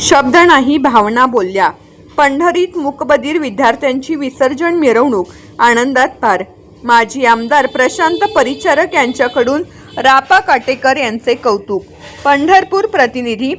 शब्द नाही भावना बोलल्या. पंढरीत मूकबधीर विद्यार्थ्यांची विसर्जन मिरवणूक आनंदात पार. माजी आमदार प्रशांत परिचारक यांच्याकडून रापा काटेकर यांचे कौतुक. पंढरपूर प्रतिनिधी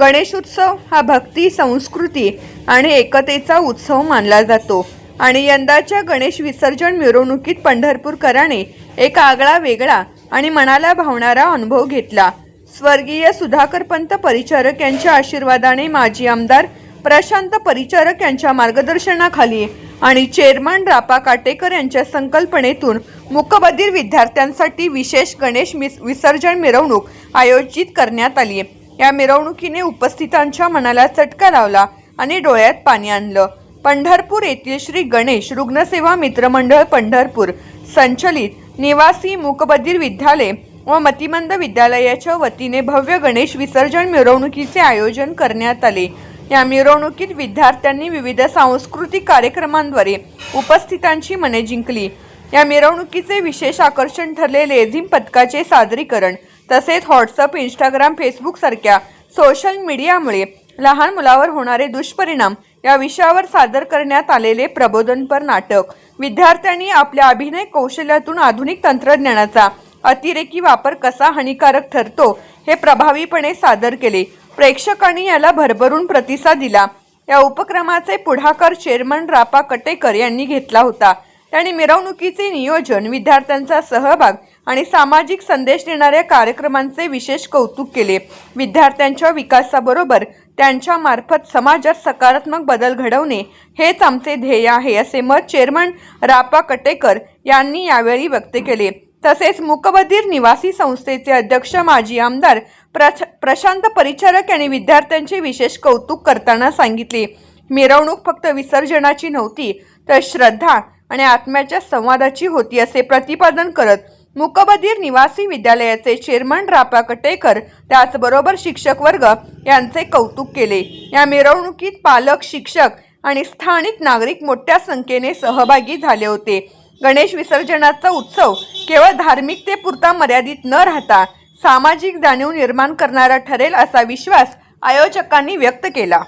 गणेशोत्सव हा भक्ती संस्कृती आणि एकतेचा उत्सव मानला जातो. आणि यंदाच्या गणेश विसर्जन मिरवणुकीत पंढरपूरकराने एक आगळा वेगळा आणि मनाला भावणारा अनुभव घेतला. स्वर्गीय सुधाकरपंत परिचारक यांच्या आशीर्वादाने माजी आमदार प्रशांत परिचारक यांच्या मार्गदर्शनाखाली आणि चेअरमन रापा काटेकर यांच्या संकल्पनेतून मुकबधीर विद्यार्थ्यांसाठी विशेष गणेश मिस विसर्जन मिरवणूक आयोजित करण्यात आली. या मिरवणुकीने उपस्थितांच्या मनाला चटका लावला आणि डोळ्यात पाणी आणलं. पंढरपूर येथील श्री गणेश रुग्णसेवा मित्रमंडळ पंढरपूर संचलित निवासी मुकबधीर विद्यालय व मतिमंद विद्यालयाच्या वतीने भव्य गणेश विसर्जन मिरवणुकीचे आयोजन करण्यात आले. या मिरवणुकीत विद्यार्थ्यांनी विविध सांस्कृतिक कार्यक्रमांद्वारे उपस्थितांची मने जिंकली. या मिरवणुकीचे विशेष आकर्षण ठरले लेझिम पथकाचे सादरीकरण तसेच व्हॉट्सअप इंस्टाग्राम फेसबुक सारख्या सोशल मीडियामुळे लहान मुलावर होणारे दुष्परिणाम या विषयावर सादर करण्यात आलेले प्रबोधनपर नाटक. विद्यार्थ्यांनी आपल्या अभिनय कौशल्यातून आधुनिक तंत्रज्ञानाचा अतिरेकी वापर कसा हानिकारक ठरतो हे प्रभावीपणे सादर केले. प्रेक्षकांनी याला भरभरून प्रतिसाद दिला. या उपक्रमाचे पुढाकार चेअरमन रापा कटेकर यांनी घेतला होता. त्यांनी मिरवणुकीचे नियोजन विद्यार्थ्यांचा सहभाग आणि सामाजिक संदेश देणाऱ्या कार्यक्रमांचे विशेष कौतुक केले. विद्यार्थ्यांच्या विकासाबरोबर त्यांच्यामार्फत समाजात सकारात्मक बदल घडवणे हेच आमचे ध्येय आहे असे मत चेअरमन रापा कटेकर यांनी यावेळी व्यक्त केले. तसेच मूकबधीर निवासी संस्थेचे अध्यक्ष माजी आमदार प्रच प्रशांत परिचारक यांनी विद्यार्थ्यांचे विशेष कौतुक करताना सांगितले. मिरवणूक फक्त विसर्जनाची नव्हती तर श्रद्धा आणि आत्म्याच्या संवादाची होती असे प्रतिपादन करत मुकबधीर निवासी विद्यालयाचे चेअरमन रापा कटेकर त्याचबरोबर शिक्षक वर्ग यांचे कौतुक केले. या मिरवणुकीत पालक शिक्षक आणि स्थानिक नागरिक मोठ्या संख्येने सहभागी झाले होते. गणेश विसर्जनाचा उत्सव केवळ धार्मिकतेपुरता मर्यादित न राहता सामाजिक जाणीव निर्माण करणारा ठरेल असा विश्वास आयोजकांनी व्यक्त केला.